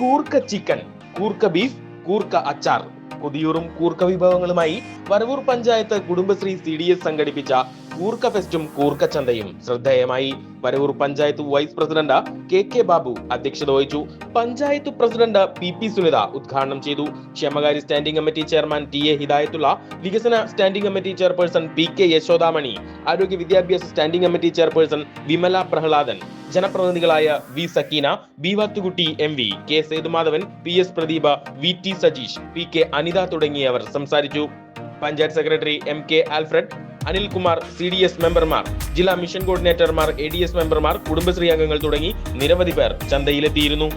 കൂർക്ക ചിക്കൻ കൂർക്ക ബീഫ് കൂർക്ക അച്ചാർ. കൊതിയൂറും കൂർക്ക വിഭവങ്ങളുമായി Varavoor panchayat Kudumbashree C D S സംഘടിപ്പിച്ച കൂർക്ക ഫെസ്റ്റും കൂർക്ക ചന്തയും ശ്രദ്ധേയമായി Varavoor panchayat vice president K K Babu അധ്യക്ഷത വഹിച്ചു. Panchayat president P P Sunitha ഉദ്ഘാടനം ചെയ്തു. ക്ഷേമകാര്യ standing committee chairman T A Hidayathulla വികസന standing committee chairperson P K Yashodamani ആരോഗ്യ വിദ്യാഭ്യാസ standing committee chairperson Vimala Prahladan ജനപ്രതിനിധികളായ V Sakeena B Vathukutty M V K Sethumadhavan P S Pradeepa V T Sajeesh P K Anitha തുടങ്ങിയവർ സംസാരിച്ചു. Panchayat secretary M K Alfred Anilkumar C D S മെമ്പർമാർ ജില്ലാ mission കോർഡിനേറ്റർമാർ A D S മെമ്പർമാർ കുടുംബശ്രീ അംഗങ്ങൾ തുടങ്ങി നിരവധി പേർ ചന്തയിലെത്തിയിരുന്നു.